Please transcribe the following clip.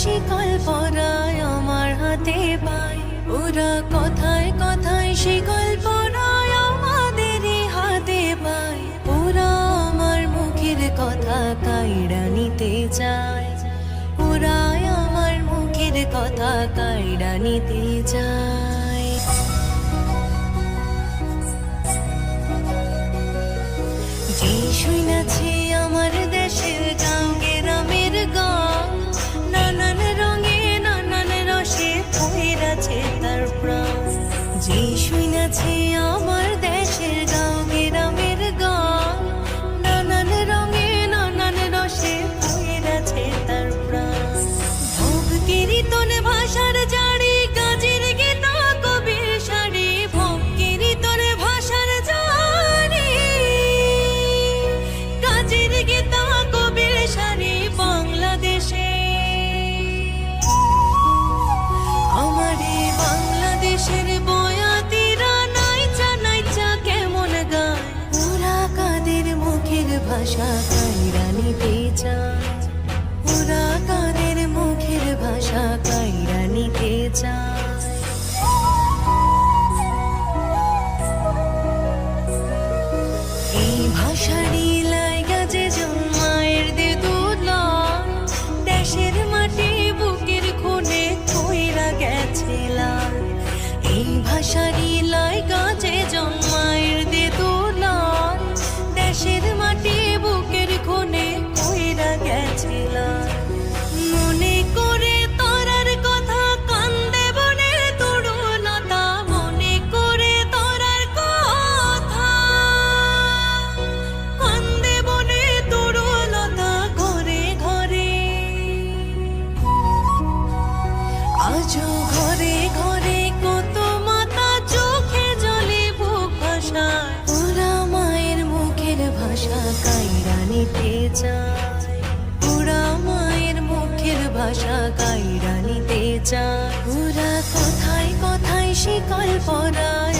শিকল পরায় আমার হাতে পায় ওরা কথায় কথায় শিকল পরায় আমাদের হাতে পায় ওরা আমার মুখের কথা কাইড়া নিতে চায়। ওরা আমার মুখের কথা কাইড়া নিতে চায়। যে শুনেছি আমার ভাষা তাই নিতে চা। ওরা ঘরে ঘরে কত চোখে জলে ওরা মায়ের মুখের ভাষা কাইরা নিতে ওরা মায়ের মুখের ভাষা কাইরা নিতে ওরা কথায় কথায় শিকল পরায়